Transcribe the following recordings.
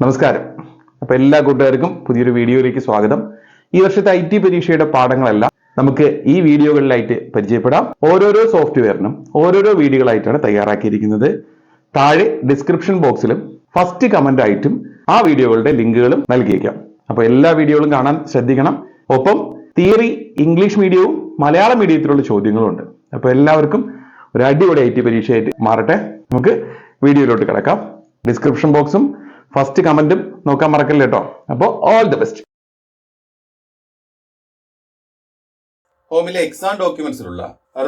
നമസ്കാരം. അപ്പൊ എല്ലാ കൂട്ടുകാർക്കും പുതിയൊരു വീഡിയോയിലേക്ക് സ്വാഗതം. ഈ വർഷത്തെ ഐ ടി പരീക്ഷയുടെ പാഠങ്ങളെല്ലാം നമുക്ക് ഈ വീഡിയോകളിലായിട്ട് പരിചയപ്പെടാം. ഓരോരോ സോഫ്റ്റ്വെയറിനും ഓരോരോ വീഡിയോകളായിട്ടാണ് തയ്യാറാക്കിയിരിക്കുന്നത്. താഴെ ഡിസ്ക്രിപ്ഷൻ ബോക്സിലും ഫസ്റ്റ് കമന്റ് ആയിട്ടും ആ വീഡിയോകളുടെ ലിങ്കുകളും നൽകിയേക്കാം. അപ്പൊ എല്ലാ വീഡിയോകളും കാണാൻ ശ്രദ്ധിക്കണം. ഒപ്പം തിയറി ഇംഗ്ലീഷ് മീഡിയവും മലയാളം മീഡിയത്തിലുള്ള ചോദ്യങ്ങളുണ്ട് അപ്പൊ എല്ലാവർക്കും ഒരു അടിപൊളി ഐ ടി പരീക്ഷയായിട്ട് മാറട്ടെ. നമുക്ക് വീഡിയോയിലോട്ട് കിടക്കാം. ഡിസ്ക്രിപ്ഷൻ ബോക്സും ഫസ്റ്റ് കമന്റും നോക്കാൻ മറക്കല്ലേ കേട്ടോ അപ്പോൾ ഓൾ ദി ബെസ്റ്റ് ഹോമിലെ exam ഡോക്യുമെന്റ്സിലുള്ള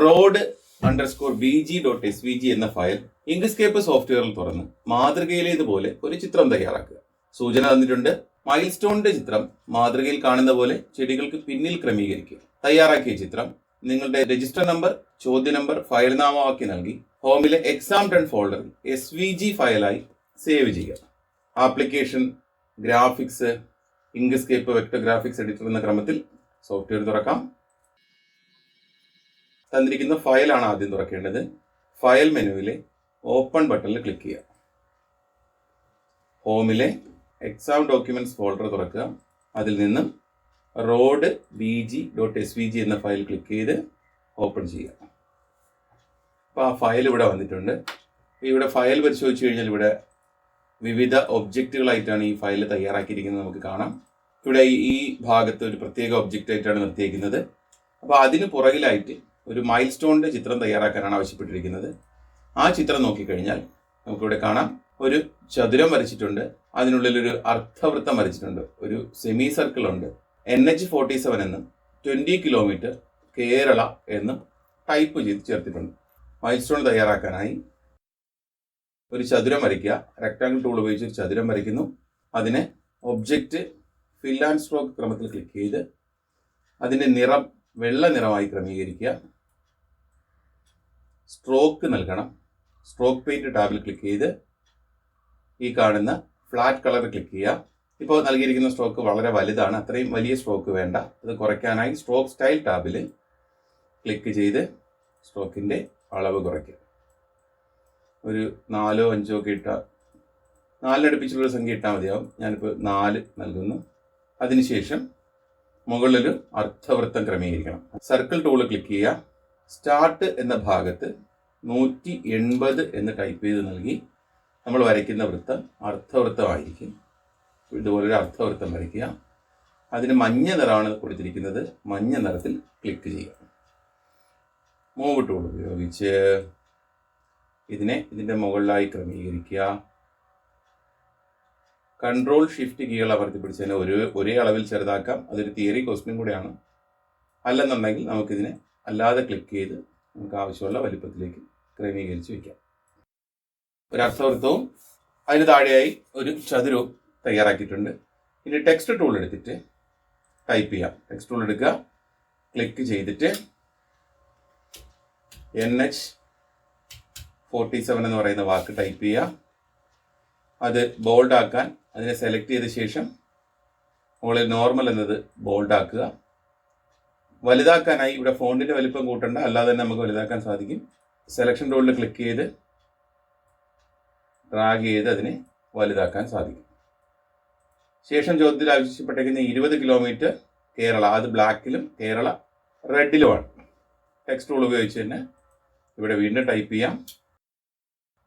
road underscore B G dot S V G എന്ന ഫയൽ ഇങ്ക്സ്കേപ്പ് സോഫ്റ്റ്വെയറിൽ തുറന്ന് മാതൃകയിലേതുപോലെ ഒരു ചിത്രം തയ്യാറാക്കുക. സൂചന തന്നിട്ടുണ്ട്. മൈൽ സ്റ്റോണിന്റെ ചിത്രം മാതൃകയിൽ കാണുന്ന പോലെ ചെടികൾക്ക് പിന്നിൽ ക്രമീകരിക്കുക. തയ്യാറാക്കിയ ചിത്രം നിങ്ങളുടെ രജിസ്റ്റർ നമ്പർ ചോദ്യ നമ്പർ ഫയൽ നാമമാക്കി നൽകി ഹോമിലെ എക്സാം ടൺ ഫോൾഡറിൽ എസ് വി ജി ഫയലായി സേവ് ചെയ്യുക. Application graphics Inkscape vector graphics editor എന്ന ക്രമത്തിൽ സോഫ്റ്റ്വെയർ തുറക്കാം. തന്നിരിക്കുന്ന ഫയലാണ് ആദ്യം തുറക്കേണ്ടത്. ഫയൽ മെനുവിലെ ഓപ്പൺ ബട്ടണിൽ ക്ലിക്ക് ചെയ്യുക. ഹോമിലെ എക്സാം ഡോക്യുമെന്റ്സ് ഫോൾഡർ തുറക്കുക. അതിൽ നിന്നും road B G dot S V G എന്ന ഫയൽ ക്ലിക്ക് ചെയ്ത് ഓപ്പൺ ചെയ്യുക. അപ്പോൾ ആ ഫയൽ ഇവിടെ വന്നിട്ടുണ്ട്. ഇവിടെ ഫയൽ പരിശോധിച്ച് കഴിഞ്ഞാൽ ഇവിടെ വിവിധ ഒബ്ജക്റ്റുകളായിട്ടാണ് ഈ ഫയൽ തയ്യാറാക്കിയിരിക്കുന്നത് നമുക്ക് കാണാം. ഇവിടെ ഈ- ഭാഗത്ത് ഒരു പ്രത്യേക ഒബ്ജക്റ്റ് ആയിട്ടാണ് നിർത്തിയിരിക്കുന്നത് അപ്പോൾ അതിന് പുറകിലായിട്ട് ഒരു മൈൽ സ്റ്റോണിന്റെ ചിത്രം തയ്യാറാക്കാനാണ് ആവശ്യപ്പെട്ടിരിക്കുന്നത്. ആ ചിത്രം നോക്കിക്കഴിഞ്ഞാൽ നമുക്കിവിടെ കാണാം. ഒരു ചതുരം വരച്ചിട്ടുണ്ട്. അതിനുള്ളിൽ ഒരു അർദ്ധവൃത്തം വരച്ചിട്ടുണ്ട്. ഒരു സെമി സർക്കിൾ ഉണ്ട് എൻ എച്ച് ഫോർട്ടി സെവൻ എന്നും ട്വന്റി കിലോമീറ്റർ കേരള എന്നും ടൈപ്പ് ചെയ്ത് ചേർത്തിട്ടുണ്ട്. മൈൽ സ്റ്റോൺ തയ്യാറാക്കാനായി. ഒരു ചതുരം വരയ്ക്കുക. റെക്ടാങ്കിൾ ടൂൾ ഉപയോഗിച്ച് ഒരു ചതുരം വരയ്ക്കുന്നു. അതിനെ ഒബ്ജക്റ്റ് ഫിൽ ആൻഡ് സ്ട്രോക്ക് ക്രമത്തിൽ ക്ലിക്ക് ചെയ്ത് അതിന്റെ നിറം വെള്ള നിറമായി ക്രമീകരിക്കുക. സ്ട്രോക്ക് നൽകണം. സ്ട്രോക്ക് പെയിന്റ് ടാബിൽ ക്ലിക്ക് ചെയ്ത് ഈ കാണുന്ന ഫ്ലാറ്റ് കളർ ക്ലിക്ക് ചെയ്യുക. ഇപ്പോൾ നൽകിയിരിക്കുന്ന സ്ട്രോക്ക് വളരെ വലുതാണ്. അത്രയും വലിയ സ്ട്രോക്ക് വേണ്ട. അത് കുറയ്ക്കാനായി സ്ട്രോക്ക് സ്റ്റൈൽ ടാബിൽ ക്ലിക്ക് ചെയ്ത് സ്ട്രോക്കിന്റെ അളവ് കുറയ്ക്കുക. ഒരു നാലോ അഞ്ചോ ഒക്കെ ഇട്ടാൽ നാലിനടുപ്പിച്ചുള്ളൊരു സംഖ്യ ഇട്ടാൽ മതിയാവും. ഞാനിപ്പോൾ നാല് നൽകുന്നു. അതിനുശേഷം മുകളിൽ അർത്ഥവൃത്തം ക്രമീകരിക്കണം. സർക്കിൾ ടൂൾ ക്ലിക്ക് ചെയ്യുക. സ്റ്റാർട്ട് എന്ന ഭാഗത്ത് നൂറ്റി എൺപത് എന്ന് ടൈപ്പ് ചെയ്ത് നൽകി നമ്മൾ വരയ്ക്കുന്ന വൃത്തം അർത്ഥവൃത്തമായിരിക്കും. ഇതുപോലൊരു അർത്ഥവൃത്തം വരയ്ക്കുക. അതിന് മഞ്ഞ നിറമാണ് കൊടുത്തിരിക്കുന്നത്. മഞ്ഞ നിറത്തിൽ ക്ലിക്ക് ചെയ്യുക. മൂവ് ടൂൾ ഉപയോഗിച്ച് ഇതിനെ ഇതിന്റെ മുകളിലായി ക്രമീകരിക്കുക. കൺട്രോൾ ഷിഫ്റ്റ് കീകൾ അമർത്തി പിടിച്ചതിനെ ഒരു ഒരേ അളവിൽ ചെറുതാക്കാം. അതൊരു തിയറി ക്വസ്റ്റ്യൻ കൂടെയാണ്. അല്ലെന്നുണ്ടെങ്കിൽ നമുക്കിതിനെ അല്ലാതെ ക്ലിക്ക് ചെയ്ത് നമുക്ക് ആവശ്യമുള്ള വലിപ്പത്തിലേക്ക് ക്രമീകരിച്ച് വയ്ക്കാം ഒരു അർത്ഥവൃത്തവും അതിന് താഴെയായി ഒരു ചതുരവും തയ്യാറാക്കിയിട്ടുണ്ട്. ഇനി ടെക്സ്റ്റ് ടൂൾ എടുത്തിട്ട് ടൈപ്പ് ചെയ്യാം. ടെക്സ്റ്റ് ടൂൾ എടുക്കുക. ക്ലിക്ക് ചെയ്തിട്ട് എൻ എച്ച് ഫോർട്ടി സെവൻ എന്ന് പറയുന്ന വാക്ക് ടൈപ്പ് ചെയ്യുക. അത് ബോൾഡ് ആക്കാൻ അതിനെ സെലക്ട് ചെയ്ത ശേഷം മുകളിൽ നോർമൽ എന്നത് ബോൾഡ് ആക്കുക. വലുതാക്കാനായി ഇവിടെ ഫോണ്ടിന്റെ വലിപ്പം കൂട്ടണ്ട അല്ലാതെ തന്നെ നമുക്ക് വലുതാക്കാൻ സാധിക്കും. സെലക്ഷൻ ടൂളിൽ ക്ലിക്ക് ചെയ്ത് ഡ്രാഗ് ചെയ്ത് അതിനെ വലുതാക്കാൻ സാധിക്കും. ശേഷം ചോദ്യത്തിൽ ആവശ്യപ്പെട്ടിരിക്കുന്ന ഇരുപത് കിലോമീറ്റർ കേരള അത് ബ്ലാക്കിലും കേരള റെഡിലുമാണ് ടെക്സ്റ്റ് ടൂൾ ഉപയോഗിച്ച് തന്നെ ഇവിടെ വീണ്ടും ടൈപ്പ് ചെയ്യാം.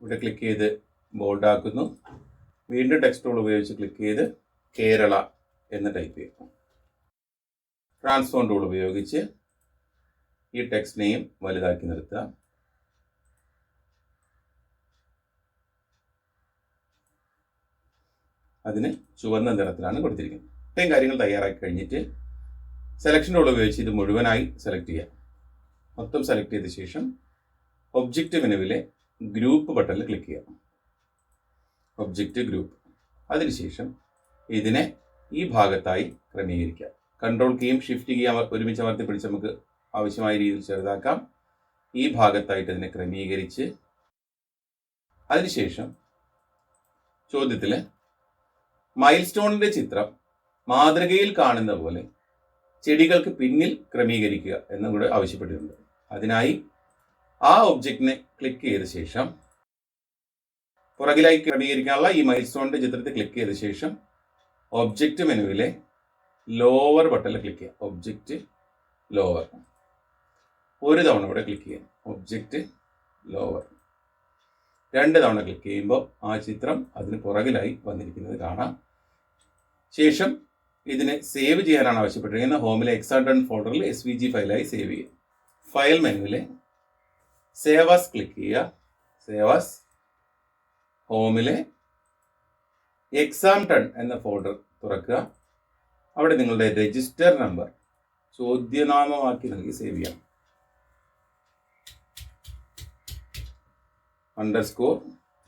ഇവിടെ ക്ലിക്ക് ചെയ്ത് ബോൾഡ് ആക്കുന്നു. വീണ്ടും ടെക്സ്റ്റ് ടൂൾ ഉപയോഗിച്ച് ക്ലിക്ക് ചെയ്ത് കേരള എന്ന് ടൈപ്പ് ചെയ്യും ട്രാൻസ്ഫോം ടൂൾ ഉപയോഗിച്ച് ഈ ടെക്സ്റ്റിനെയും വലുതാക്കി നിർത്തുക. അതിന് ചുവന്ന നിറത്തിലാണ് കൊടുത്തിരിക്കുന്നത്. ഇത്രയും കാര്യങ്ങൾ തയ്യാറാക്കി കഴിഞ്ഞിട്ട് സെലക്ഷൻ ടൂൾ ഉപയോഗിച്ച് ഇത് മുഴുവനായി സെലക്ട് ചെയ്യാം. മൊത്തം സെലക്ട് ചെയ്ത ശേഷം ഒബ്ജക്റ്റ് മെനുവിലെ ഗ്രൂപ്പ് ബട്ടണിൽ ക്ലിക്ക് ചെയ്യാം. ഒബ്ജക്റ്റ് ഗ്രൂപ്പ് അതിനുശേഷം ഇതിനെ ഈ ഭാഗത്തായി ക്രമീകരിക്കാം. കൺട്രോൾ കീയും ഷിഫ്റ്റ് കീയും ഒരുമിച്ച് അമർത്തി പിടിച്ച് നമുക്ക് ആവശ്യമായ രീതിയിൽ ചെറുതാക്കാം. ഈ ഭാഗത്തായിട്ട് ഇതിനെ ക്രമീകരിച്ച് അതിനുശേഷം ചോദ്യത്തിൽ മൈൽ സ്റ്റോണിന്റെ ചിത്രം മാതൃകയിൽ കാണുന്ന പോലെ ചെടികൾക്ക് പിന്നിൽ ക്രമീകരിക്കുക എന്നും കൂടെ ആവശ്യപ്പെട്ടിട്ടുണ്ട്. അതിനായി ആ ഒബ്ജക്റ്റിനെ ക്ലിക്ക് ചെയ്ത ശേഷം പുറകിലായി ക്രമീകരിക്കാനുള്ള ഈ മൈൽ ചിത്രത്തിൽ ക്ലിക്ക് ചെയ്ത ശേഷം ഒബ്ജക്റ്റ് മെനുവിലെ ലോവർ ബട്ടണിൽ ക്ലിക്ക് ചെയ്യാം ഒബ്ജക്റ്റ് ലോവർ ഒരു തവണ ഇവിടെ ക്ലിക്ക് ചെയ്യാം ഒബ്ജക്റ്റ് ലോവർ രണ്ട് തവണ ക്ലിക്ക് ചെയ്യുമ്പോൾ ആ ചിത്രം അതിന് പുറകിലായി വന്നിരിക്കുന്നത് കാണാം. ശേഷം ഇതിനെ സേവ് ചെയ്യാനാണ് ആവശ്യപ്പെട്ടിരിക്കുന്നത്. ഹോമിലെ എക്സാണ്ടൺ ഫോൾഡറിൽ എസ് വി ജി ഫയലായി സേവ് ചെയ്യുക. ഫയൽ മെനുവിലെ സേവാസ് ക്ലിക്ക് ചെയ്യുക. സേവാസ് ഹോമിലെ എക്സാം ടൺ എന്ന ഫോൾഡർ തുറക്കുക. അവിടെ നിങ്ങളുടെ രജിസ്റ്റർ നമ്പർ ചോദ്യനാമമാക്കി നൽകി സേവ് ചെയ്യാം. Underscore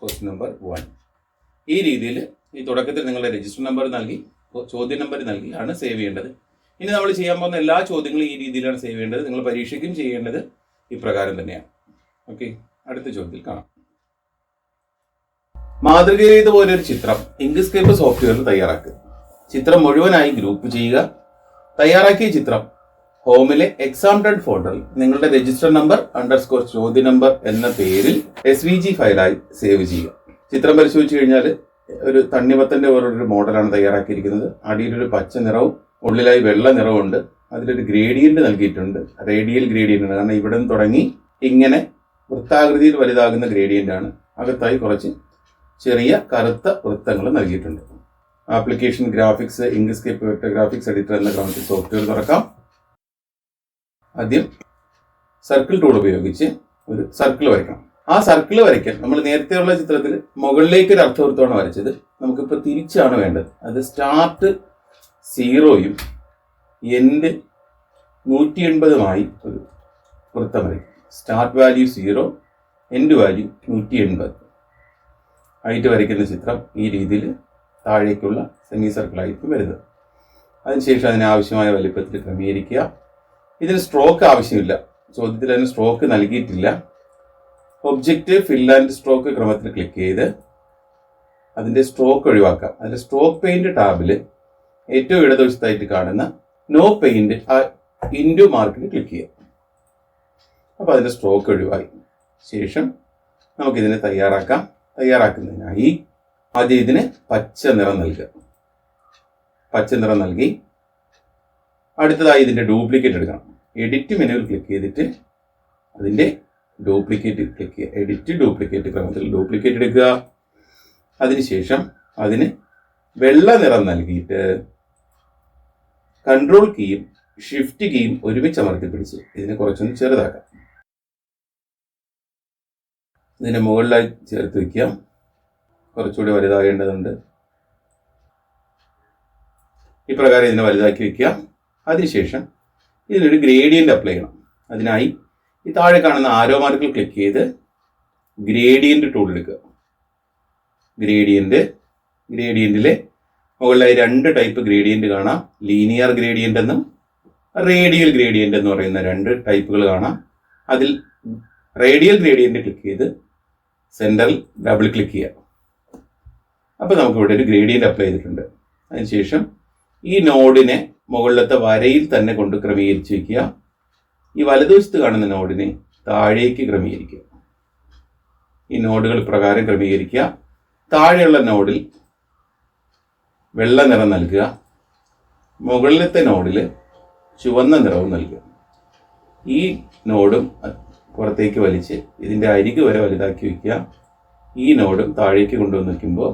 question number one ഈ രീതിയിൽ ഈ തുടക്കത്തിൽ നിങ്ങളുടെ രജിസ്റ്റർ നമ്പർ നൽകി ചോദ്യ നമ്പർ നൽകി ആണ് സേവ് ചെയ്യേണ്ടത്. ഇനി നമ്മൾ ചെയ്യാൻ പോകുന്ന എല്ലാ ചോദ്യങ്ങളും ഈ രീതിയിലാണ് സേവ് ചെയ്യേണ്ടത്. നിങ്ങൾ പരീക്ഷയ്ക്കും ചെയ്യേണ്ടത് ഇപ്രകാരം തന്നെയാണ്. ഓക്കെ അടുത്ത ചോദ്യത്തിൽ കാണാം. മാതൃകയിലേത് ഒരു ചിത്രം ഇങ്ക്സ്കേപ്പ് സോഫ്റ്റ്വെയറിൽ തയ്യാറാക്കുക. ചിത്രം മുഴുവനായി ഗ്രൂപ്പ് ചെയ്യുക. തയ്യാറാക്കിയ ചിത്രം ഹോമിലെ എക്സാം ഡൺ ഫോൾഡറിൽ നിങ്ങളുടെ രജിസ്റ്റർ നമ്പർ അണ്ടർസ്കോർ ചോദ്യ നമ്പർ എന്ന പേരിൽ എസ് വി ജി ഫയലായി സേവ് ചെയ്യുക. ചിത്രം പരിശോധിച്ചു കഴിഞ്ഞാൽ ഒരു തണ്ണിമത്തന്റെ പോലൊരു മോഡലാണ് തയ്യാറാക്കിയിരിക്കുന്നത്. അടിയിലൊരു പച്ച നിറവും ഉള്ളിലായി വെള്ള നിറവുണ്ട്. അതിലൊരു ഗ്രേഡിയന്റ് നൽകിയിട്ടുണ്ട്. റേഡിയൽ ഗ്രേഡിയന്റ് ആണ്. കാരണം ഇവിടെ നിന്ന് തുടങ്ങി ഇങ്ങനെ വൃത്താകൃതിയിൽ വലുതാകുന്ന ഗ്രേഡിയന്റ് ആണ്. അകത്തായി കുറച്ച് ചെറിയ കറുത്ത വൃത്തങ്ങൾ നൽകിയിട്ടുണ്ട്. Application graphics Inkscape vector graphics editor എന്ന ഗ്രാഫിക്സ് സോഫ്റ്റ്വെയർ തുറക്കാം. ആദ്യം സർക്കിൾ ടൂൾ ഉപയോഗിച്ച് ഒരു സർക്കിൾ വരയ്ക്കണം. ആ സർക്കിൾ വരയ്ക്കാൻ നമ്മൾ നേരത്തെയുള്ള ചിത്രത്തിൽ മുകളിലേക്ക് ഒരു അർത്ഥവൃത്തമാണ് വരച്ചത്. നമുക്കിപ്പോൾ തിരിച്ചാണ് വേണ്ടത്. അത് സ്റ്റാർട്ട് സീറോയും എൻഡ് നൂറ്റി എൺപതുമായി ഒരു വൃത്തം വരയ്ക്കും. Start value zero end value നൂറ്റി എൺപത്. ആയിട്ട് വരയ്ക്കുന്ന ചിത്രം ഈ രീതിയിൽ താഴേക്കുള്ള സെമി സർക്കിളായിരിക്കും വരുന്നത്. അതിനുശേഷം അതിനാവശ്യമായ വലിപ്പത്തിൽ ക്രമീകരിക്കുക. ഇതിന് സ്ട്രോക്ക് ആവശ്യമില്ല. ചോദ്യത്തിൽ അതിന് സ്ട്രോക്ക് നൽകിയിട്ടില്ല. ഒബ്ജക്റ്റ് ഫിൽ ആൻഡ് സ്ട്രോക്ക് ക്രമത്തിൽ ക്ലിക്ക് ചെയ്ത് അതിന്റെ സ്ട്രോക്ക് ഒഴിവാക്കാം. അതിന്റെ സ്ട്രോക്ക് പെയിന്റ് ടാബിൽ ഏറ്റവും ഇടതുവശത്തായിട്ട് കാണുന്ന നോ പെയിന്റ് ആ ഇൻഡു മാർക്കിൽ ക്ലിക്ക് ചെയ്യാം അപ്പോൾ അതിന്റെ സ്ട്രോക്ക് ഒഴിവായി. ശേഷം നമുക്കിതിനെ തയ്യാറാക്കാം. തയ്യാറാക്കുന്നതിനായി ആദ്യം ഇതിന് പച്ച നിറം നൽകുക. പച്ച നിറം നൽകി അടുത്തതായി ഇതിന്റെ ഡ്യൂപ്ലിക്കേറ്റ് എടുക്കണം. എഡിറ്റ് മെനുവിൽ ക്ലിക്ക് ചെയ്തിട്ട് അതിന്റെ ഡ്യൂപ്ലിക്കേറ്റ് ക്ലിക്ക് ചെയ്യുക. എഡിറ്റ് ഡ്യൂപ്ലിക്കേറ്റ് ക്രമത്തിൽ ഡ്യൂപ്ലിക്കേറ്റ് എടുക്കുക. അതിനുശേഷം അതിന് വെള്ള നിറം നൽകിയിട്ട് കൺട്രോൾ കീയും ഷിഫ്റ്റ് കീയും ഒരുമിച്ച് അമർത്തി പിടിച്ച് ഇതിനെ കുറച്ചൊന്ന് ചെറുതാക്കാം. ഇതിനെ മുകളിലായി ചേർത്ത് വയ്ക്കാം കുറച്ചുകൂടി വലുതാകേണ്ടതുണ്ട്. ഇപ്രകാരം ഇതിനെ വലുതാക്കി വയ്ക്കുക അതിനുശേഷം ഇതിനൊരു ഗ്രേഡിയന്റ് അപ്ലൈ ചെയ്യണം. അതിനായി ഈ താഴെ കാണുന്ന ആരോ മാർക്കിൽ ക്ലിക്ക് ചെയ്ത് ഗ്രേഡിയന്റ് ടൂൾ എടുക്കുക. ഗ്രേഡിയന്റ് ഗ്രേഡിയന്റിലെ മുകളിലായി രണ്ട് ടൈപ്പ് ഗ്രേഡിയന്റ് കാണാം. ലീനിയർ ഗ്രേഡിയന്റ് എന്നും റേഡിയൽ ഗ്രേഡിയന്റ് എന്ന് പറയുന്ന രണ്ട് ടൈപ്പുകൾ കാണാം. അതിൽ റേഡിയൽ ഗ്രേഡിയന്റ് ക്ലിക്ക് ചെയ്ത് സെന്ററിൽ ഡബിൾ ക്ലിക്ക് ചെയ്യാം. അപ്പോൾ നമുക്ക് ഇവിടെ ഒരു ഗ്രേഡിയന്റ് അപ്ലൈ ചെയ്തിട്ടുണ്ട്. അതിനുശേഷം ഈ നോഡിനെ മുകളിലത്തെ വരയിൽ തന്നെ കൊണ്ട് ക്രമീകരിച്ച് വയ്ക്കുക ഈ വലതുവശത്ത് കാണുന്ന നോഡിനെ താഴേക്ക് ക്രമീകരിക്കുക. ഈ നോഡുകൾ പ്രകാരം ക്രമീകരിക്കുക. താഴെയുള്ള നോഡിൽ വെള്ള നിറം നൽകുക. മുകളിലത്തെ നോഡിൽ ചുവന്ന നിറവും നൽകുക. ഈ നോഡും പുറത്തേക്ക് വലിച്ച് ഇതിന്റെ അരിക് വരെ വലുതാക്കി വയ്ക്കുക ഈ നോഡും താഴേക്ക് കൊണ്ടുവന്ന് വയ്ക്കുമ്പോൾ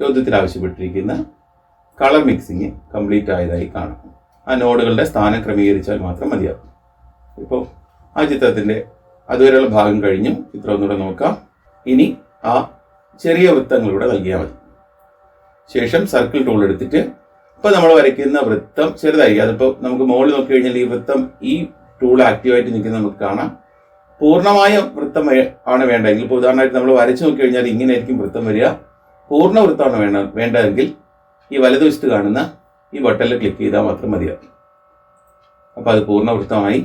ചോദ്യത്തിൽ ആവശ്യപ്പെട്ടിരിക്കുന്ന കളർ മിക്സിങ് കംപ്ലീറ്റ് ആയതായി കാണാം. ആ നോഡുകളുടെ സ്ഥാനം ക്രമീകരിച്ചാൽ മാത്രം മതിയാകും. ഇപ്പോൾ ആ ചിത്രത്തിന്റെ അതുവരെയുള്ള ഭാഗം കഴിഞ്ഞു. ചിത്രം ഒന്നുകൂടെ നോക്കാം. ഇനി ആ ചെറിയ വൃത്തങ്ങളിലൂടെ നൽകിയാൽ മതി. ശേഷം സർക്കിൾ ടൂൾ എടുത്തിട്ട് ഇപ്പോൾ നമ്മൾ വരയ്ക്കുന്ന വൃത്തം ചെറുതായിരിക്കും അതിപ്പോൾ നമുക്ക് മുകളിൽ നോക്കി കഴിഞ്ഞാൽ ഈ വൃത്തം ഈ ടൂൾ ആക്റ്റീവായിട്ട് നിൽക്കുന്നത് നമുക്ക് കാണാം. പൂർണമായ വൃത്തം ആണ് വേണ്ടതെങ്കിൽ ഇപ്പോൾ ഉദാഹരണമായിട്ട് നമ്മൾ വരച്ചു നോക്കി കഴിഞ്ഞാൽ ഇങ്ങനെ ആയിരിക്കും വൃത്തം വരിക. പൂർണ വൃത്തമാണ് വേണ്ട വേണ്ടതെങ്കിൽ ഈ വലതുവശത്ത് കാണുന്ന ഈ ബട്ടണിൽ ക്ലിക്ക് ചെയ്താൽ മാത്രം മതിയാകും അപ്പോൾ അത് പൂർണ വൃത്തമായി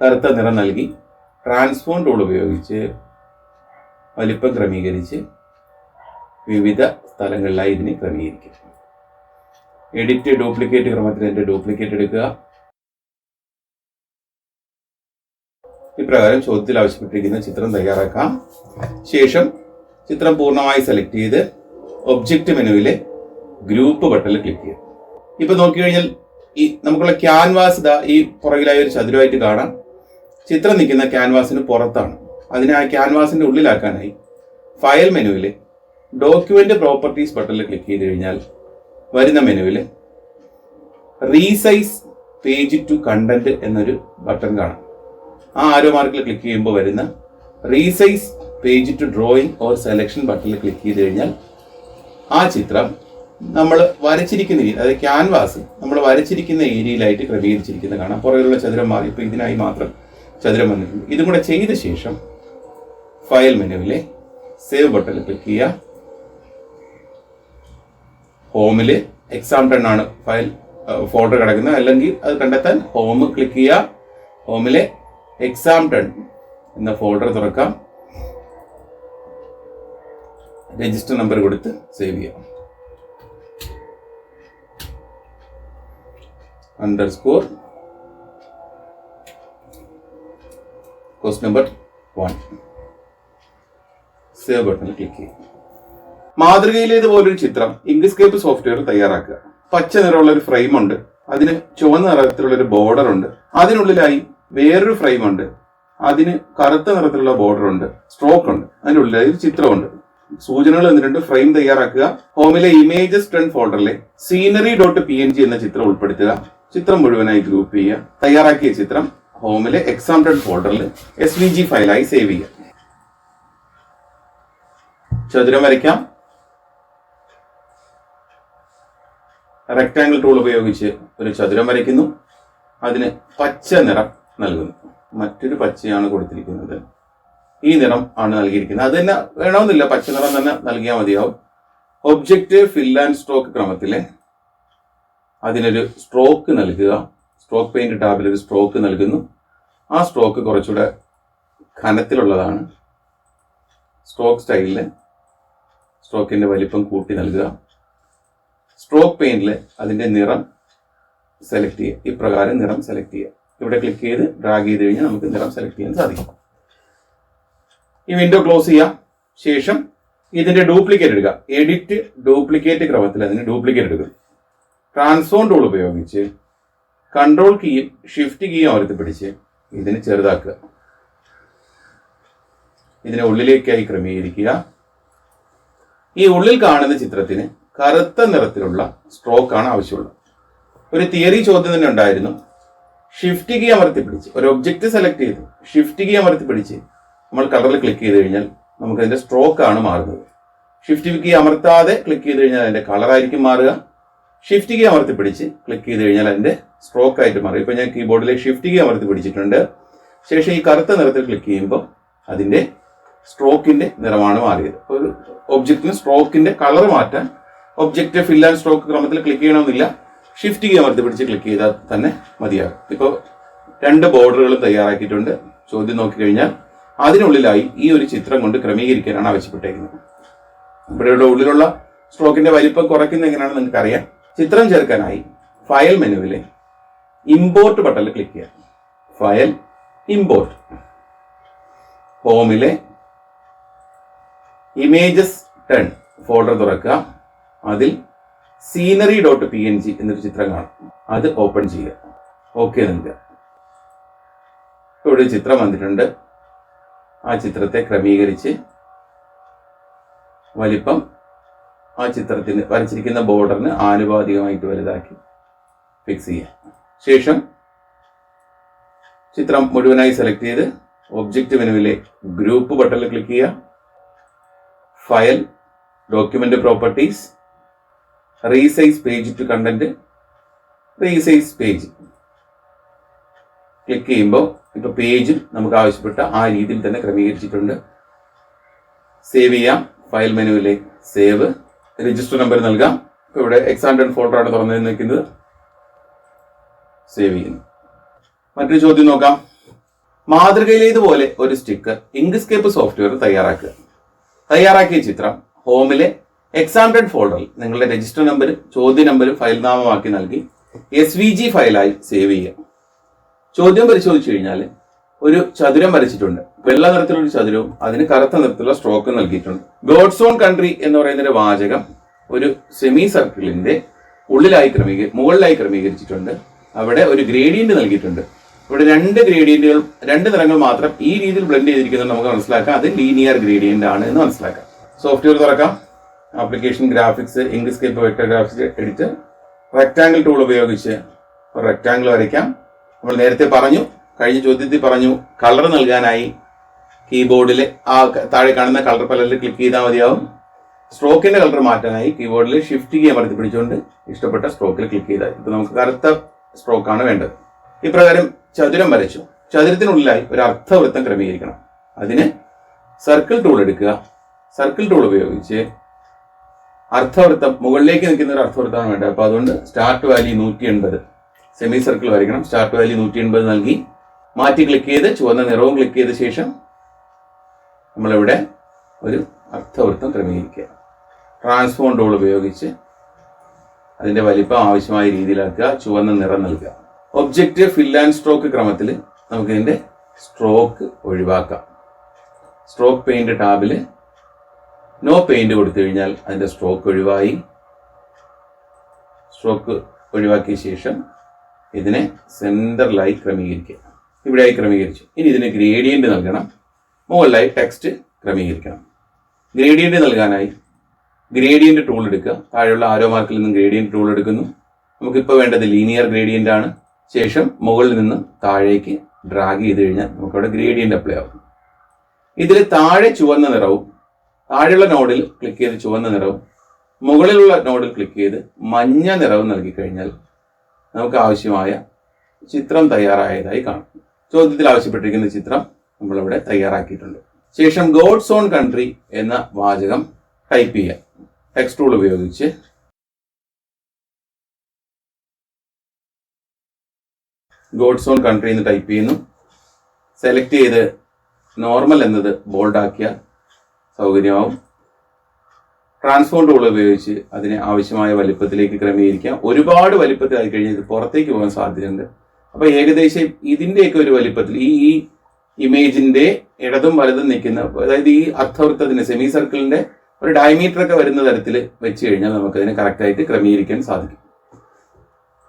കറുത്ത നിറം നൽകി ട്രാൻസ്ഫോൺ ടൂൾ ഉപയോഗിച്ച് വലിപ്പം ക്രമീകരിച്ച് വിവിധ സ്ഥലങ്ങളിലായി ഇതിനെ ക്രമീകരിക്കും. എഡിറ്റ് ഡ്യൂപ്ലിക്കേറ്റ് ക്രമത്തിൽ എന്റെ ഡ്യൂപ്ലിക്കേറ്റ് എടുക്കുക. ഇപ്രകാരം ചോദ്യത്തിൽ ആവശ്യപ്പെട്ടിരിക്കുന്ന ചിത്രം തയ്യാറാക്കാം. ശേഷം ചിത്രം പൂർണമായി സെലക്ട് ചെയ്ത് ഒബ്ജക്റ്റ് മെനുവിലെ ഗ്രൂപ്പ് ബട്ടണിൽ ക്ലിക്ക് ചെയ്യുക. ഇപ്പൊ നോക്കിക്കഴിഞ്ഞാൽ ഈ നമുക്കുള്ള ക്യാൻവാസ് ഇതാ ഈ പുറകിലായി ഒരു ചതുരമായിട്ട് കാണാം. ചിത്രം നിൽക്കുന്ന ക്യാൻവാസിന് പുറത്താണ്. അതിനെ ആ ക്യാൻവാസിന്റെ ഉള്ളിലാക്കാനായി ഫയൽ മെനുവിലെ ഡോക്യുമെന്റ് പ്രോപ്പർട്ടീസ് ബട്ടണിൽ ക്ലിക്ക് ചെയ്ത് കഴിഞ്ഞാൽ വരുന്ന മെനുവിൽ റീസൈസ് പേജ് ടു കണ്ടന്റ് എന്നൊരു ബട്ടൺ കാണാം. ആ ആരോ മാർക്കിൽ ക്ലിക്ക് ചെയ്യുമ്പോൾ വരുന്ന resize page to drawing or selection ബട്ടണിൽ ക്ലിക്ക് ചെയ്ത് കഴിഞ്ഞാൽ ആ ചിത്രം നമ്മൾ വരച്ചിരിക്കുന്ന രീതി അതായത് ക്യാൻവാസ് നമ്മൾ വരച്ചിരിക്കുന്ന ഏരിയയിലായിട്ട് ക്രമീകരിച്ചിരിക്കുന്ന കാണാം. പുറകിലുള്ള ചതുരം മാറി ഇപ്പോൾ ഇതിനായി മാത്രം ചതുരം വന്നിട്ടുണ്ട്. ഇതും കൂടെ ചെയ്ത ശേഷം ഫയൽ മെനുവിലെ സേവ് ബട്ടണിൽ ക്ലിക്ക് ചെയ്യുക. ഹോമിൽ എക്സാം ടെൻ ആണ് ഫയൽ ഫോൾഡർ കിടക്കുന്നത്. അല്ലെങ്കിൽ അത് കണ്ടെത്താൻ ഹോം ക്ലിക്ക് ചെയ്യുക ഹോമിലെ എക്സാം ടെൻ എന്ന ഫോൾഡർ തുറക്കാം. രജിസ്റ്റർ നമ്പർ കൊടുത്ത് സേവ് ചെയ്യാം. Underscore question number one save ബട്ടണിൽ ക്ലിക്ക് ചെയ്യും. മാതൃകയിലേതുപോലൊരു ചിത്രം ഇങ്ക്സ്കേപ്പ് സോഫ്റ്റ്വെയർ തയ്യാറാക്കുക. പച്ച നിറമുള്ള ഒരു ഫ്രെയിം ഉണ്ട്. അതിന് ചുവന്ന നിറത്തിലുള്ള ഒരു ബോർഡർ ഉണ്ട്. അതിനുള്ളിലായി വേറൊരു ഫ്രെയിം ഉണ്ട്. അതിന് കറുത്ത നിറത്തിലുള്ള ബോർഡർ ഉണ്ട്. സ്ട്രോക്ക് ഉണ്ട്. അതിനുള്ളിലായി ഒരു ചിത്രമുണ്ട്. സൂചനകൾ എന്നിട്ടുണ്ട് ഫ്രെയിം തയ്യാറാക്കുക. ഹോമിലെ images ten ഫോൾഡറിലെ scenery dot P N G എന്ന ചിത്രം ഉൾപ്പെടുത്തുക. ചിത്രം മുഴുവനായി ഗ്രൂപ്പ് ചെയ്യുക. തയ്യാറാക്കിയ ചിത്രം ഹോമിലെ എക്സാം ട്രെൻ ഫോൾഡറിൽ എസ് വി ജി ഫയലായി സേവ് ചെയ്യുക. ചതുരം വരയ്ക്കാം. റെക്ടാങ്കിൾ ടൂൾ ഉപയോഗിച്ച് ഒരു ചതുരം വരയ്ക്കുന്നു. അതിന് പച്ച നിറം നൽകുന്നു. മറ്റൊരു പച്ചയാണ് കൊടുത്തിരിക്കുന്നത്. ഈ നിറം ആണ് നൽകിയിരിക്കുന്നത്. അത് തന്നെ വേണമെന്നില്ല. പച്ച നിറം തന്നെ നൽകിയാൽ മതിയാവും. ഒബ്ജക്റ്റ് ഫിൽ ആൻഡ് സ്ട്രോക്ക് ക്രമത്തിലെ അതിനൊരു സ്ട്രോക്ക് നൽകുക. സ്ട്രോക്ക് പെയിന്റ് ടാബിൽ ഒരു സ്ട്രോക്ക് നൽകുന്നു. ആ സ്ട്രോക്ക് കുറച്ചുകൂടെ ഘനത്തിലുള്ളതാണ് സ്ട്രോക്ക് സ്റ്റൈലിൽ സ്ട്രോക്കിന്റെ വലിപ്പം കൂട്ടി നൽകുക. സ്ട്രോക്ക് പെയിനിൽ അതിന്റെ നിറം സെലക്ട് ചെയ്യുക ഇപ്രകാരം നിറം സെലക്ട് ചെയ്യുക ഇവിടെ ക്ലിക്ക് ചെയ്ത് ഡ്രാഗ് ചെയ്ത് കഴിഞ്ഞാൽ നമുക്ക് നിറം സെലക്ട് ചെയ്യാൻ സാധിക്കും. ഈ വിൻഡോ ക്ലോസ് ചെയ്യാം. ശേഷം ഇതിന്റെ ഡ്യൂപ്ലിക്കേറ്റ് എടുക്കുക എഡിറ്റ് ഡ്യൂപ്ലിക്കേറ്റ് ക്രമത്തിൽ അതിന് ഡ്യൂപ്ലിക്കേറ്റ് എടുക്കുക ട്രാൻസ്ഫോൺ ടൂൾ ഉപയോഗിച്ച് കൺട്രോൾ കീയും ഷിഫ്റ്റ് കീയും അമർത്തി പിടിച്ച് ഇതിന് ചെറുതാക്കുക. ഇതിനെ ഉള്ളിലേക്കായി ക്രമീകരിക്കുക. ഈ ഉള്ളിൽ കാണുന്ന ചിത്രത്തിന് കറുത്ത നിറത്തിലുള്ള സ്ട്രോക്ക് ആണ് ആവശ്യമുള്ളത്. ഒരു തിയറി ചോദ്യം തന്നെ ഉണ്ടായിരുന്നു. ഷിഫ്റ്റ് കീ അമർത്തി പിടിച്ച് ഒരു ഒബ്ജക്റ്റ് സെലക്ട് ചെയ്ത്. ഷിഫ്റ്റ് കീ അമർത്തി പിടിച്ച് നമ്മൾ കളറിൽ ക്ലിക്ക് ചെയ്ത് കഴിഞ്ഞാൽ നമുക്ക് അതിന്റെ സ്ട്രോക്ക് ആണ് മാറുന്നത്. ഷിഫ്റ്റ് കീ അമർത്താതെ ക്ലിക്ക് ചെയ്ത് കഴിഞ്ഞാൽ അതിന്റെ കളർ ആയിരിക്കും മാറുക. ഷിഫ്റ്റ് കീ അമർത്തി പിടിച്ച് ക്ലിക്ക് ചെയ്ത് കഴിഞ്ഞാൽ അതിന്റെ സ്ട്രോക്ക് ആയിട്ട് മാറും. ഇപ്പൊ ഞാൻ കീബോർഡിലെ ഷിഫ്റ്റ് കീ അമർത്തി പിടിച്ചിട്ടുണ്ട്. ശേഷം ഈ കറുത്ത നിറത്തിൽ ക്ലിക്ക് ചെയ്യുമ്പോൾ അതിന്റെ സ്ട്രോക്കിന്റെ നിറമാണ് മാറിയത്. ഒരു ഒബ്ജക്റ്റിന് സ്ട്രോക്കിന്റെ കളർ മാറ്റാൻ ഒബ്ജക്റ്റ് ഫിൽ ആൻഡ് സ്ട്രോക്ക് ക്രമത്തിൽ ക്ലിക്ക് ചെയ്യണമെന്നില്ല. ഷിഫ്റ്റ് ചെയ്യാൻ അമർത്തി പിടിച്ച് ക്ലിക്ക് ചെയ്താൽ തന്നെ മതിയാകും. ഇപ്പോൾ രണ്ട് ബോർഡറുകളും തയ്യാറാക്കിയിട്ടുണ്ട്. ചോദ്യം നോക്കിക്കഴിഞ്ഞാൽ അതിനുള്ളിലായി ഈ ഒരു ചിത്രം കൊണ്ട് ക്രമീകരിക്കാനാണ് ആവശ്യപ്പെട്ടേക്കുന്നത്. ഇവിടെയുള്ള ഉള്ളിലുള്ള സ്ട്രോക്കിന്റെ വലിപ്പം കുറയ്ക്കുന്ന എങ്ങനെയാണെന്ന് നിങ്ങൾക്ക് അറിയാം ചിത്രം ചേർക്കാനായി ഫയൽ മെനുവിലെ ഇമ്പോർട്ട് ബട്ടണിൽ ക്ലിക്ക് ചെയ്യാം. ഫയൽ ഇമ്പോർട്ട് ഹോമിലെ ഇമേജസ് ടെൺ ഫോൾഡർ തുറക്കുക. അതിൽ scenery dot P N G എന്നൊരു ചിത്രം കാണും. അത് ഓപ്പൺ ചെയ്യുക. ഓക്കെ നൽകുക. ഇവിടെ ചിത്രം വന്നിട്ടുണ്ട്. ആ ചിത്രത്തെ ക്രമീകരിച്ച് വലിപ്പം ആ ചിത്രത്തിന് വരച്ചിരിക്കുന്ന ബോർഡറിന് ആനുപാതികമായിട്ട് വലുതാക്കി ഫിക്സ് ചെയ്യുക. ശേഷം ചിത്രം മുഴുവനായി സെലക്ട് ചെയ്ത് ഒബ്ജക്റ്റ് മെനുവിലെ ഗ്രൂപ്പ് ബട്ടണിൽ ക്ലിക്ക് ചെയ്യുക. File document properties resize page to content resize page. Click ചെയ്യുമ്പോൾ ഇപ്പൊ പേജ് നമുക്ക് ആവശ്യപ്പെട്ട ആ രീതിയിൽ തന്നെ ക്രമീകരിച്ചിട്ടുണ്ട്. സേവ് ചെയ്യാം. ഫയൽ മെനുവിലെ സേവ്. രജിസ്റ്റർ നമ്പർ നൽകാം. ഇപ്പൊ ഇവിടെ എക്സാൻഡ് ഫോൾഡർ ആണ് തുറന്നു നിൽക്കുന്നത്. സേവ് ചെയ്യുന്നു. മറ്റൊരു ചോദ്യം നോക്കാം. മാതൃകയിലേതുപോലെ ഒരു സ്റ്റിക്കർ ഇങ്ക്സ്കേപ്പ് സോഫ്റ്റ്വെയർ തയ്യാറാക്കുക. തയ്യാറാക്കിയ ചിത്രം ഹോമിലെ എക്സാംപ്റ്റഡ് ഫോൾഡറിൽ നിങ്ങളുടെ രജിസ്റ്റർ നമ്പർ ചോദ്യ നമ്പർ ഫയൽ നാമമാക്കി നൽകി എസ് വി ജി ഫയലായി സേവ് ചെയ്യുക. ചോദ്യം പരിശോധിച്ചു കഴിഞ്ഞാൽ ഒരു ചതുരം വരച്ചിട്ടുണ്ട്. വെള്ള നിറത്തിലുള്ള ചതുരവും അതിന് കറുത്ത നിറത്തിലുള്ള സ്ട്രോക്ക് നൽകിയിട്ടുണ്ട്. ഗോഡ്സ് ഓൺ കൺട്രി എന്ന് പറയുന്ന വാചകം ഒരു സെമി സർക്കിളിന്റെ ഉള്ളിലായി ക്രമീക മുകളിലായി ക്രമീകരിച്ചിട്ടുണ്ട്. അവിടെ ഒരു ഗ്രേഡിയന്റ് നൽകിയിട്ടുണ്ട്. ഇവിടെ രണ്ട് ഗ്രേഡിയന്റുകൾ രണ്ട് നിറങ്ങൾ മാത്രം ഈ രീതിയിൽ ബ്ലെൻഡ് ചെയ്തിരിക്കുന്നത് നമുക്ക് മനസ്സിലാക്കാം. അത് ലീനിയർ ഗ്രേഡിയന്റ് ആണ് എന്ന് മനസ്സിലാക്കാം. സോഫ്റ്റ്വെയർ തുറക്കാം. Application graphics Inkscape vector graphics edit rectangle tool ഉപയോഗിച്ച് ഒരു റെക്റ്റാങ്കിൾ വരയ്ക്കാം. നമ്മൾ നേരത്തെ പറഞ്ഞു കഴിഞ്ഞ ചോദ്യത്തിൽ പറഞ്ഞു കളർ നൽകാനായി കീബോർഡിൽ ആ താഴെ കാണുന്ന കളർ പലരിൽ ക്ലിക്ക് ചെയ്താൽ മതിയാവും. സ്ട്രോക്കിന്റെ കളർ മാറ്റാനായി കീബോർഡിൽ ഷിഫ്റ്റ് കീ അമർത്തി പിടിച്ചുകൊണ്ട് ഇഷ്ടപ്പെട്ട സ്ട്രോക്കിൽ ക്ലിക്ക് ചെയ്താൽ ഇപ്പൊ നമുക്ക് കറുത്ത സ്ട്രോക്കാണ് വേണ്ടത്. ഇപ്രകാരം ചതുരം വരച്ചു. ചതുരത്തിനുള്ളിലായി ഒരു അർത്ഥവൃത്തം ക്രമീകരിക്കണം. അതിന് സർക്കിൾ ടൂൾ എടുക്കുക. സർക്കിൾ ടൂൾ ഉപയോഗിച്ച് അർത്ഥവൃത്തം മുകളിലേക്ക് നിൽക്കുന്ന ഒരു അർത്ഥവൃത്തമാണ് വേണ്ടത്. അപ്പൊ അതുകൊണ്ട് സ്റ്റാർട്ട് വാല്യൂ നൂറ്റി എൺപത് സെമി സർക്കിൾ വരയ്ക്കണം. സ്റ്റാർട്ട് വാല്യൂ നൂറ്റി എൺപത് നൽകി മാറ്റി ക്ലിക്ക് ചെയ്ത് ചുവന്ന നിറവും ക്ലിക്ക് ചെയ്ത ശേഷം നമ്മളിവിടെ ഒരു അർത്ഥവൃത്തം ക്രമീകരിക്കുക. ട്രാൻസ്ഫോൺ ടൂൾ ഉപയോഗിച്ച് അതിന്റെ വലിപ്പം ആവശ്യമായ രീതിയിലാക്കുക ചുവന്ന നിറം നൽകുക. ഒബ്ജക്റ്റ് ഫിൽ ആൻഡ് സ്ട്രോക്ക് ക്രമത്തിൽ നമുക്ക് ഇതിന്റെ സ്ട്രോക്ക് ഒഴിവാക്കാം സ്ട്രോക്ക് പെയിന്റ് ടാബിൽ നോ പെയിന്റ് കൊടുത്തു കഴിഞ്ഞാൽ അതിന്റെ സ്ട്രോക്ക് ഒഴിവായി. സ്ട്രോക്ക് ഒഴിവാക്കിയ ശേഷം ഇതിനെ സെന്ററിലായി ക്രമീകരിക്കുക. ഇവിടെയായി ക്രമീകരിച്ചു. ഇനി ഇതിന് ഗ്രേഡിയന്റ് നൽകണം. മുകളിലായി ടെക്സ്റ്റ് ക്രമീകരിക്കണം. ഗ്രേഡിയന്റ് നൽകാനായി ഗ്രേഡിയന്റ് ടൂൾ എടുക്കുക. താഴെയുള്ള ആരോ മാർക്കിൽ നിന്നും ഗ്രേഡിയന്റ് ടൂൾ എടുക്കുന്നു. നമുക്കിപ്പോൾ വേണ്ടത് ലീനിയർ ഗ്രേഡിയന്റ് ആണ്. ശേഷം മുകളിൽ നിന്ന് താഴേക്ക് ഡ്രാഗ് ചെയ്ത് കഴിഞ്ഞാൽ നമുക്കവിടെ ഗ്രേഡിയന്റ് അപ്ലൈ ആവും. ഇതിൽ താഴെ ചുവന്ന നിറവും താഴെയുള്ള നോഡിൽ ക്ലിക്ക് ചെയ്ത് ചുവന്ന നിറവും മുകളിലുള്ള നോഡിൽ ക്ലിക്ക് ചെയ്ത് മഞ്ഞ നിറവും നൽകി കഴിഞ്ഞാൽ നമുക്ക് ആവശ്യമായ ചിത്രം തയ്യാറായതായി കാണാം. ചോദ്യത്തിൽ ആവശ്യപ്പെട്ടിരിക്കുന്ന ചിത്രം നമ്മളിവിടെ തയ്യാറാക്കിയിട്ടുണ്ട്. ശേഷം ഗോഡ്സ് ഓൺ കൺട്രി എന്ന വാചകം ടൈപ്പ് ചെയ്യാം. ടെക്സ്റ്റ് ടൂൾ ഉപയോഗിച്ച് ഗോഡ്സ് ഓൺ കൺട്രി എന്ന് ടൈപ്പ് ചെയ്യുന്നു. സെലക്ട് ചെയ്ത് നോർമൽ എന്നത് ബോൾഡ് ആക്കിയാൽ സൗകര്യമാവും. ട്രാൻസ്ഫോൺ ടൂൾ ഉപയോഗിച്ച് അതിനെ ആവശ്യമായ വലിപ്പത്തിലേക്ക് ക്രമീകരിക്കാം. ഒരുപാട് വലിപ്പത്തിലായി കഴിഞ്ഞാൽ ഇത് പുറത്തേക്ക് പോകാൻ സാധ്യതയുണ്ട്. അപ്പൊ ഏകദേശം ഇതിന്റെയൊക്കെ ഒരു വലിപ്പത്തിൽ ഈ ഈ ഇമേജിന്റെ ഇടതും വലതും നിൽക്കുന്ന അതായത് ഈ അർത്ഥവൃത്തത്തിന്റെ സെമി സർക്കിളിന്റെ ഒരു ഡയമീറ്റർ ഒക്കെ വരുന്ന തരത്തിൽ വെച്ച് കഴിഞ്ഞാൽ നമുക്ക് അതിനെ കറക്റ്റ് ആയിട്ട് ക്രമീകരിക്കാൻ സാധിക്കും.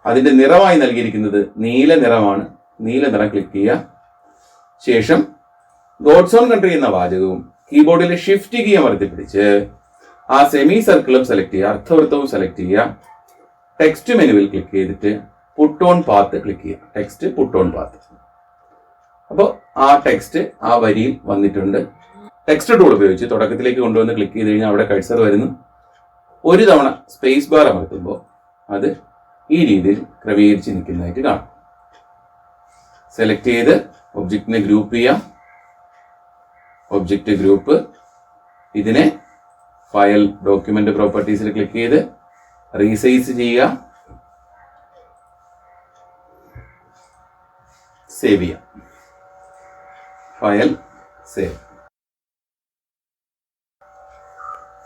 അതിന്റെ നിറമായി നൽകിയിരിക്കുന്നത് നീല നിറമാണ്. നീല നിറം ക്ലിക്ക് ചെയ്യുക. ശേഷം ഗോഡ്സോൺ കൺട്രി എന്ന വാചകവും കീബോർഡിലെ ഷിഫ്റ്റ് കീ അമർത്തി പിടിച്ച് ആ സെമി സർക്കിളും സെലക്ട് ചെയ്യുക അർത്ഥവൃത്തവും സെലക്ട് ചെയ്യുക. ടെക്സ്റ്റ് മെനുവിൽ ക്ലിക്ക് ചെയ്തിട്ട് പുട്ട് ഓൺ പാത്ത് ക്ലിക്ക് ചെയ്യുക. ടെക്സ്റ്റ് പുട്ട് ഓൺ പാത്ത് അപ്പോൾ ആ ടെക്സ്റ്റ് ആ വരിയിൽ വന്നിട്ടുണ്ട്. ടെക്സ്റ്റ് ടൂൾ ഉപയോഗിച്ച് തുടക്കത്തിലേക്ക് കൊണ്ടുവന്ന് ക്ലിക്ക് ചെയ്ത് കഴിഞ്ഞാൽ അവിടെ കഴ്സർ വരുന്നു. ഒരു തവണ സ്പേസ് ബാർ അമർത്തുമ്പോൾ അത് ഈ രീതിയിൽ ക്രമീകരിച്ച് നിൽക്കുന്നതായിട്ട് കാണാം. സെലക്ട് ചെയ്ത് ഒബ്ജക്റ്റിനെ ഗ്രൂപ്പ് ചെയ്യാം. ഒബ്ജക്റ്റ് ഗ്രൂപ്പ് ഇതിനെ ഫയൽ ഡോക്യുമെന്റ് പ്രോപ്പർട്ടീസിൽ ക്ലിക്ക് ചെയ്ത് റീസൈസ് ചെയ്യുക. സേവ് ചെയ്യാം. ഫയൽ സേവ്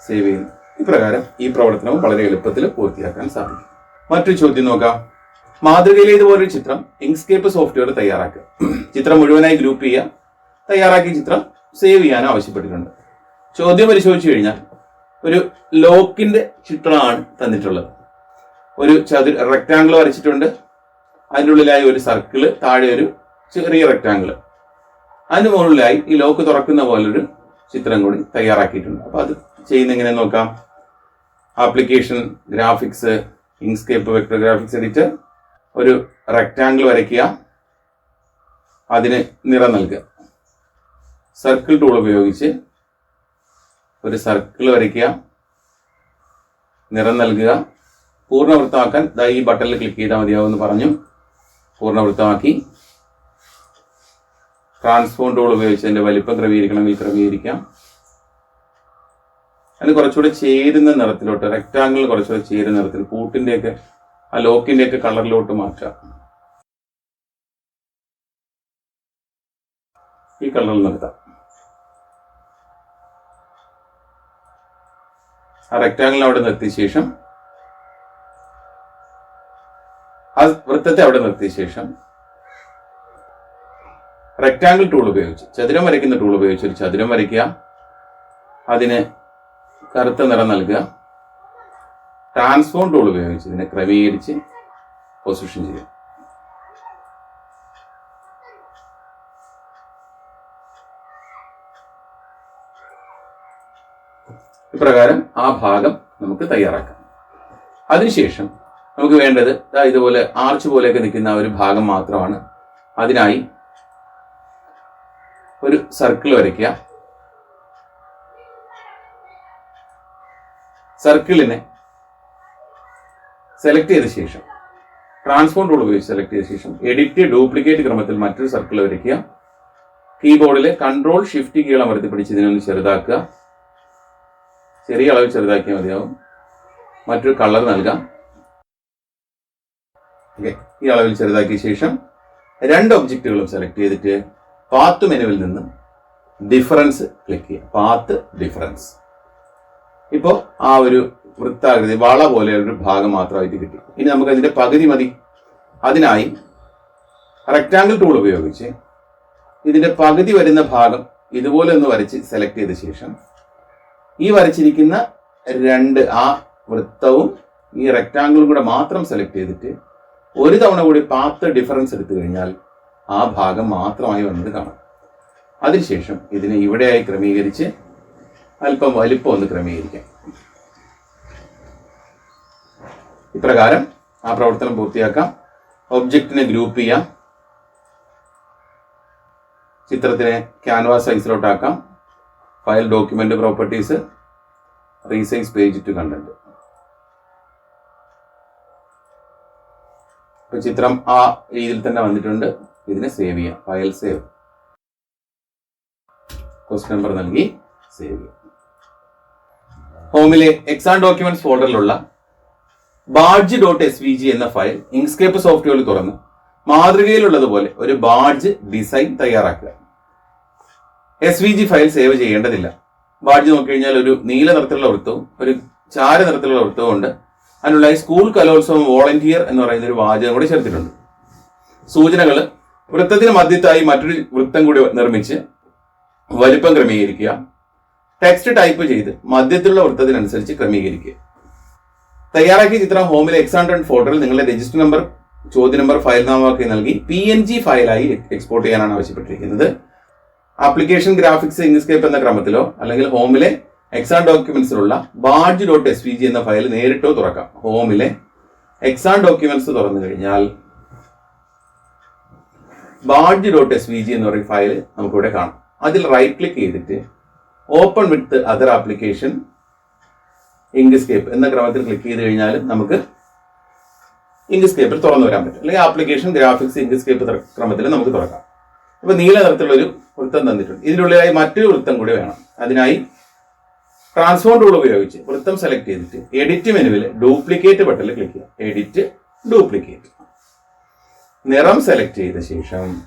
സേവ് ചെയ്യുന്നു ഇപ്രകാരം ഈ പ്രവർത്തനവും വളരെ എളുപ്പത്തിൽ പൂർത്തിയാക്കാൻ സാധിക്കും. മറ്റൊരു ചോദ്യം നോക്കാം. മാതൃകയിലെ ഇതുപോലൊരു ചിത്രം ഇങ്സ്കേപ്പ് സോഫ്റ്റ്വെയർ തയ്യാറാക്കുക. ചിത്രം മുഴുവനായി ഗ്രൂപ്പ് ചെയ്യുക. തയ്യാറാക്കിയ ചിത്രം സേവ് ചെയ്യാൻ ആവശ്യപ്പെട്ടിട്ടുണ്ട്. ചോദ്യം പരിശോധിച്ചു കഴിഞ്ഞാൽ ഒരു ലോക്കിന്റെ ചിത്രമാണ് തന്നിട്ടുള്ളത്. ഒരു ചതുര റെക്ടാങ്കിൾ വരച്ചിട്ടുണ്ട്. അതിന്റെ ഉള്ളിലായി ഒരു സർക്കിൾ താഴെ ഒരു ചെറിയ റെക്ടാങ്കിൾ അതിന് മുകളിലായി ഈ ലോക്ക് തുറക്കുന്ന പോലൊരു ചിത്രം കൂടി തയ്യാറാക്കിയിട്ടുണ്ട്. അപ്പോൾ അത് ചെയ്യുന്ന എങ്ങനെ നോക്കാം. Application graphics Inkscape vector graphics editor ഒരു റെക്ടാങ്കിൾ വരയ്ക്കുക. അതിന് നിറം നൽകുക. സർക്കിൾ ടൂൾ ഉപയോഗിച്ച് ഒരു സർക്കിൾ വരയ്ക്കുക നിറം നൽകുക പൂർണവൃത്തമാക്കാൻ ദാ ഈ ബട്ടണിൽ ക്ലിക്ക് ചെയ്താൽ മതിയാവുമെന്ന് പറഞ്ഞു. പൂർണവൃത്തമാക്കി. ട്രാൻസ്ഫോൺ ടൂൾ ഉപയോഗിച്ച് അതിന്റെ വലിപ്പം ക്രമീകരിക്കണമെങ്കിൽ ക്രമീകരിക്കാം. അതിന് കുറച്ചുകൂടെ ചേരുന്ന നിറത്തിലോട്ട് റെക്ടാങ്കിൾ കുറച്ചുകൂടെ ചേരുന്ന നിറത്തിൽ പൂട്ടിന്റെയൊക്കെ ആ ലോക്കിന്റെയൊക്കെ കളറിലോട്ട് മാറ്റാം ഈ കളറിൽ നിർത്താം. ആ റെക്ടാങ്കിൾ അവിടെ നിർത്തിയ ശേഷം ആ വൃത്തത്തെ അവിടെ നിർത്തിയ ശേഷം റെക്റ്റാങ്കിൾ ടൂൾ ഉപയോഗിച്ച് ചതുരം വരയ്ക്കുന്ന ടൂൾ ഉപയോഗിച്ച് ഒരു ചതുരം വരയ്ക്കുക അതിന് കറുത്ത നിറം നൽകുക ട്രാൻസ്ഫോം ടൂൾ ഉപയോഗിച്ച് ഇതിനെ ക്രമീകരിച്ച് പൊസിഷൻ ചെയ്യുക. ഇപ്രകാരം ആ ഭാഗം നമുക്ക് തയ്യാറാക്കാം. അതിനുശേഷം നമുക്ക് വേണ്ടത് ഇതാ ഇതുപോലെ ആർച്ച് പോലെയൊക്കെ നിൽക്കുന്ന ഒരു ഭാഗം മാത്രമാണ്. അതിനായി ഒരു സർക്കിൾ വരയ്ക്കുക. സർക്കിളിനെ സെലക്ട് ചെയ്ത ശേഷം ട്രാൻസ്ഫോം ടൂൾ ഉപയോഗിച്ച് സെലക്ട് ചെയ്ത ശേഷം എഡിറ്റ് ഡ്യൂപ്ലിക്കേറ്റ് ക്രമത്തിൽ മറ്റൊരു സർക്കിൾ വരയ്ക്കുക. കീബോർഡിലെ കൺട്രോൾ ഷിഫ്റ്റ് കീഴമർത്തി പിടിച്ച് ഇതിനൊന്ന് ചെറുതാക്കുക. ചെറിയ അളവ് ചെറുതാക്കിയാൽ മതിയാവും. മറ്റൊരു കളർ നൽകാം. ഓക്കെ ഈ അളവിൽ ചെറുതാക്കിയ ശേഷം രണ്ട് ഒബ്ജക്റ്റുകളും സെലക്ട് ചെയ്തിട്ട് പാത്ത് മെനുവിൽ നിന്ന് ഡിഫറൻസ് ക്ലിക്ക് ചെയ്യുക പാത്ത് ഡിഫറൻസ് ഇപ്പോൾ ആ ഒരു വൃത്താകൃതി വള പോലെ ഒരു ഭാഗം മാത്രമായിട്ട് കിട്ടി. ഇനി നമുക്ക് അതിന്റെ പകുതി മതി. അതിനായി റെക്റ്റാങ്കിൾ ടൂൾ ഉപയോഗിച്ച് ഇതിന്റെ പകുതി വരുന്ന ഭാഗം ഇതുപോലെ ഒന്ന് വരച്ച് സെലക്ട് ചെയ്ത ശേഷം ഈ വരച്ചിരിക്കുന്ന രണ്ട് ആ വൃത്തവും ഈ റെക്റ്റാങ്കിളും കൂടെ മാത്രം സെലക്ട് ചെയ്തിട്ട് ഒരു തവണ കൂടി പാത്ത് ഡിഫറൻസ് എടുത്തു കഴിഞ്ഞാൽ ആ ഭാഗം മാത്രമായി വന്നത് കാണാം. അതിനുശേഷം ഇതിനെ ഇവിടെയായി ക്രമീകരിച്ച് അല്പം വലിപ്പം ഒന്ന് ക്രമീകരിക്കാം. ഇപ്രകാരം ആ പ്രവർത്തനം പൂർത്തിയാക്കാം. ഒബ്ജക്റ്റിനെ ഗ്രൂപ്പ് ചെയ്യാം. ചിത്രത്തിനെ canvas സൈസിലോട്ടാക്കാം file document properties resize page to content. ഇപ്പൊ ചിത്രം ആ രീതിയിൽ തന്നെ വന്നിട്ടുണ്ട്. ഇതിനെ സേവ് ചെയ്യാം. File save. ക്വസ്റ്റ് നമ്പർ നൽകി സേവ് ചെയ്യാം. ഹോമിലെ exam documents ഫോൾഡറിലുള്ള badge dot S V G എന്ന ഫയൽ ഇങ്സ്കേപ്പ് സോഫ്റ്റ്വെയറിൽ തുറന്ന് മാതൃകയിലുള്ളതുപോലെ ഒരു ബാഡ്ജ് ഡിസൈൻ തയ്യാറാക്കുക. S V G file save ചെയ്യേണ്ടതില്ല. വാടിച്ച് നോക്കിക്കഴിഞ്ഞാൽ ഒരു നീല നിറത്തിലുള്ള വൃത്തവും ഒരു ചാര നിറത്തിലുള്ള വൃത്തവും ഉണ്ട്. അതിനുള്ള സ്കൂൾ കലോത്സവം വോളണ്ടിയർ എന്ന് പറയുന്ന ഒരു വാചകം കൂടി ചേർത്തിട്ടുണ്ട്. സൂചനകൾ വൃത്തത്തിന് മധ്യത്തായി മറ്റൊരു വൃത്തം കൂടി നിർമ്മിച്ച് വലിപ്പം ക്രമീകരിക്കുക. ടെക്സ്റ്റ് ടൈപ്പ് ചെയ്ത് മധ്യത്തിലുള്ള വൃത്തത്തിനനുസരിച്ച് ക്രമീകരിക്കുക. തയ്യാറാക്കിയ ചിത്രം ഹോമിലെ എക്സാം ഫോട്ടോയിൽ നിങ്ങളുടെ രജിസ്റ്റർ നമ്പർ ചോദ്യ നമ്പർ ഫയൽ നാമമാക്കി നൽകി പി എൻ ജി ഫയലായി എക്സ്പോർട്ട് ചെയ്യാനാണ് ആവശ്യപ്പെട്ടിരിക്കുന്നത്. ആപ്ലിക്കേഷൻ ഗ്രാഫിക്സ് ഇൻസ്കേപ്പ് എന്ന ക്രമത്തിലോ അല്ലെങ്കിൽ ഹോമിലെ exam ഡോക്യുമെന്റ്സിലുള്ള badge dot S V G എന്ന ഫയൽ നേരിട്ടോ തുറക്കാം. ഹോമിലെ എക്സാം ഡോക്യുമെന്റ്സ് തുറന്നു കഴിഞ്ഞാൽ badge dot S V G എന്ന് പറയുന്ന ഫയൽ നമുക്കിവിടെ കാണാം. അതിൽ റൈറ്റ് ക്ലിക്ക് ചെയ്തിട്ട് open with other application Inkscape എന്ന ക്രമത്തിൽ ക്ലിക്ക് ചെയ്ത് കഴിഞ്ഞാൽ നമുക്ക് ഇൻഗ്സ്കേപ്പിൽ തുറന്നു വരാൻ പറ്റും. അല്ലെങ്കിൽ ആപ്ലിക്കേഷൻ ഗ്രാഫിക്സ് ഇൻഗ്സ്കേപ്പ് ക്രമത്തിൽ നമുക്ക് തുറക്കാം. അപ്പൊ നീല നിറത്തിലുള്ള ഒരു വൃത്തം തന്നിട്ടുണ്ട്. ഇതിനുള്ളിലായി മറ്റൊരു വൃത്തം കൂടി വേണം. അതിനായി ട്രാൻസ്ഫോം ടൂൾ ഉപയോഗിച്ച് വൃത്തം സെലക്ട് ചെയ്തിട്ട് എഡിറ്റ് മെനുവിൽ ഡ്യൂപ്ലിക്കേറ്റ് ബട്ടണിൽ ക്ലിക്ക് ചെയ്യുക. എഡിറ്റ് ഡ്യൂപ്ലിക്കേറ്റ് നിറം സെലക്ട് ചെയ്ത ശേഷം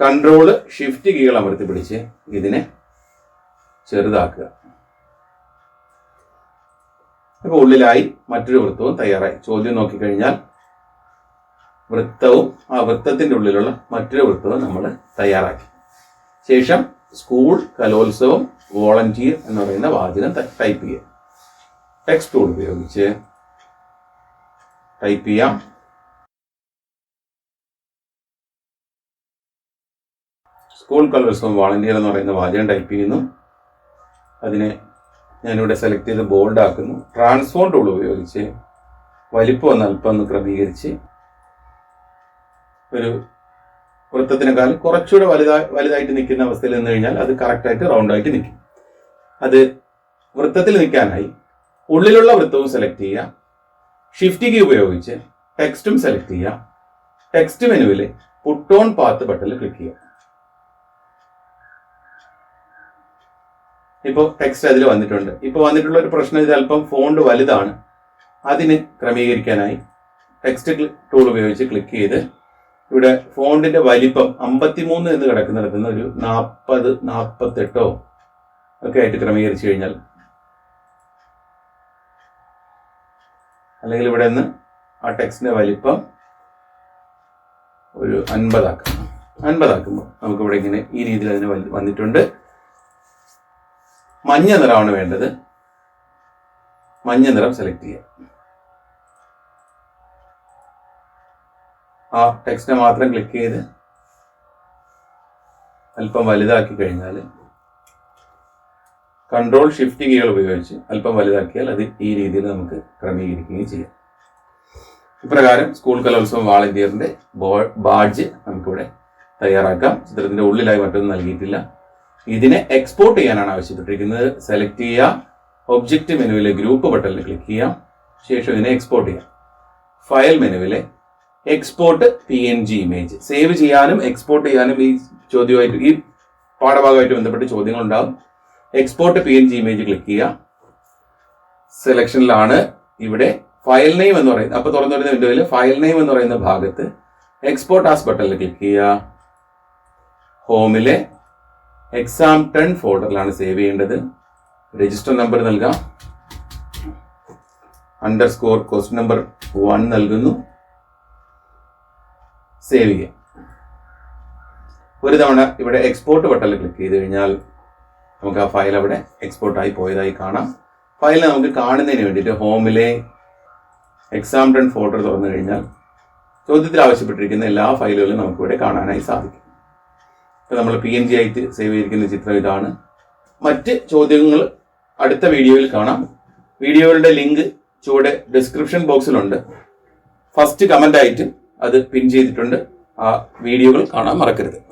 കൺട്രോൾ ഷിഫ്റ്റ് കീകൾ അമർത്തി പിടിച്ച് ഇതിനെ ചെറുതാക്കുക. ഇപ്പൊ ഉള്ളിലായി മറ്റൊരു വൃത്തവും തയ്യാറായി. ചോദ്യം നോക്കിക്കഴിഞ്ഞാൽ വൃത്തവും ആ വൃത്തത്തിന്റെ ഉള്ളിലുള്ള മറ്റൊരു വൃത്തവും നമ്മൾ തയ്യാറാക്കി. ശേഷം സ്കൂൾ കലോത്സവം വോളണ്ടിയർ എന്ന് പറയുന്ന വാചകം ടൈപ്പ് ചെയ്യാം. ടെക്സ്റ്റ് ടൂൾ ഉപയോഗിച്ച് ടൈപ്പ് ചെയ്യാം. സ്കൂൾ കലോത്സവം വോളണ്ടിയർ എന്ന് പറയുന്ന വാചകം ടൈപ്പ് ചെയ്യുന്നു. അതിനെ ഞാനിവിടെ സെലക്ട് ചെയ്ത് ബോൾഡ് ആക്കുന്നു. ട്രാൻസ്ഫോം ടൂൾ ഉപയോഗിച്ച് വലിപ്പം ഒന്ന് അല്പം ഒന്ന് ക്രമീകരിച്ച് ഒരു വൃത്തത്തിനേക്കാൾ കുറച്ചുകൂടെ വലുതായി വലുതായിട്ട് നിൽക്കുന്ന അവസ്ഥയിൽ നിന്ന് കഴിഞ്ഞാൽ അത് കറക്റ്റായിട്ട് റൗണ്ടായിട്ട് നിൽക്കും. അത് വൃത്തത്തിൽ നിൽക്കാനായി ഉള്ളിലുള്ള വൃത്തവും സെലക്ട് ചെയ്യുക. ഷിഫ്റ്റ് കീ ഉപയോഗിച്ച് ടെക്സ്റ്റും സെലക്ട് ചെയ്യുക. ടെക്സ്റ്റ് മെനുവിൽ പുട്ട് ഓൺ പാത്ത് ബട്ടണിൽ ക്ലിക്ക് ചെയ്യുക. ഇപ്പോൾ ടെക്സ്റ്റ് അതിൽ വന്നിട്ടുണ്ട്. ഇപ്പോൾ വന്നിട്ടുള്ള ഒരു പ്രശ്നം ഇത് അല്പം ഫോണ്ട് വലുതാണ്. അതിന് ക്രമീകരിക്കാനായി ടെക്സ്റ്റ് ടൂൾ ഉപയോഗിച്ച് ക്ലിക്ക് ചെയ്ത് ഇവിടെ ഫോണ്ടിന്റെ വലിപ്പം അമ്പത്തിമൂന്ന് എന്ന് കിടക്കുന്നിടത്ത് നിന്ന് ഒരു നാൽപ്പത് നാൽപ്പത്തെട്ടോ ഒക്കെ ആയിട്ട് ക്രമീകരിച്ചു കഴിഞ്ഞാൽ അല്ലെങ്കിൽ ഇവിടെ നിന്ന് ആ ടെക്സ്റ്റിന്റെ വലിപ്പം ഒരു അൻപതാക്കാം. അൻപതാക്കുമ്പോൾ നമുക്കിവിടെ ഇങ്ങനെ ഈ രീതിയിൽ അതിന് വന്നിട്ടുണ്ട്. മഞ്ഞ നിറമാണ് വേണ്ടത്. മഞ്ഞ നിറം സെലക്ട് ചെയ്യാം. ആ ടെക്സ്റ്റ് മാത്രം ക്ലിക്ക് ചെയ്ത് അല്പം വലുതാക്കി കഴിഞ്ഞാൽ കൺട്രോൾ ഷിഫ്റ്റ് കീകൾ ഉപയോഗിച്ച് അല്പം വലുതാക്കിയാൽ അത് ഈ രീതിയിൽ നമുക്ക് ക്രമീകരിക്കുകയും ചെയ്യാം. ഇപ്രകാരം സ്കൂൾ കലോത്സവം വാളണ്ടിയറിന്റെ ബാഡ്ജ് നമുക്കിവിടെ തയ്യാറാക്കാം. ചിത്രത്തിന്റെ ഉള്ളിലായി മറ്റൊന്നും നൽകിയിട്ടില്ല. ഇതിനെ എക്സ്പോർട്ട് ചെയ്യാനാണ് ആവശ്യപ്പെട്ടിരിക്കുന്നത്. സെലക്ട് ചെയ്യുക ഒബ്ജക്റ്റ് മെനുവിലെ ഗ്രൂപ്പ് ബട്ടണിൽ ക്ലിക്ക് ചെയ്യാം. ശേഷം ഇതിനെ എക്സ്പോർട്ട് ചെയ്യാം. File മെനുവിലെ export P N G image save ചെയ്യാനും എക്സ്പോർട്ട് ചെയ്യാനും ഈ ചോദ്യമായിട്ട് ഈ പാഠഭാഗമായിട്ട് ബന്ധപ്പെട്ട് ചോദ്യങ്ങൾ ഉണ്ടാകും export P N G image click ചെയ്യുക സെലക്ഷനിലാണ് ഇവിടെ ഫയൽ നെയിം എന്ന് പറയുന്നത്. അപ്പൊ തുറന്നു വരുന്ന വിൻഡോയിൽ ഫയൽ നെയിം എന്ന് പറയുന്ന ഭാഗത്ത് എക്സ്പോർട്ട് ആസ് ബട്ടണിൽ ക്ലിക്ക് ചെയ്യുക. ഹോമിലെ എക്സാം ടെൺ ഫോൾഡറിലാണ് സേവ് ചെയ്യേണ്ടത്. രജിസ്റ്റർ നമ്പർ നൽകാം. Underscore question number one നൽകുന്നു. സേവ് ചെയ്യാം ഒരു തവണ ഇവിടെ എക്സ്പോർട്ട് ബട്ടണിൽ ക്ലിക്ക് ചെയ്ത് കഴിഞ്ഞാൽ നമുക്ക് ആ ഫയൽ അവിടെ എക്സ്പോർട്ടായി പോയതായി കാണാം. ഫയൽ നമുക്ക് കാണുന്നതിന് വേണ്ടിയിട്ട് ഹോമിലെ എക്സാം ടെൻ ഫോൾഡർ തുറന്നു കഴിഞ്ഞാൽ ചോദ്യത്തിൽ ആവശ്യപ്പെട്ടിരിക്കുന്ന എല്ലാ ഫയലുകളും നമുക്കിവിടെ കാണാനായി സാധിക്കും. ഇപ്പം നമ്മൾ പി എൻ ജി ആയിട്ട് സേവ് ചെയ്തിരിക്കുന്ന ചിത്രം ഇതാണ്. മറ്റ് ചോദ്യങ്ങൾ അടുത്ത വീഡിയോയിൽ കാണാം. വീഡിയോയുടെ ലിങ്ക് ചുവടെ ഡിസ്ക്രിപ്ഷൻ ബോക്സിലുണ്ട് ഫസ്റ്റ് കമന്റ് ആയിട്ട് അത് പിൻ ചെയ്തിട്ടുണ്ട്. ആ വീഡിയോകൾ കാണാൻ മറക്കരുത്.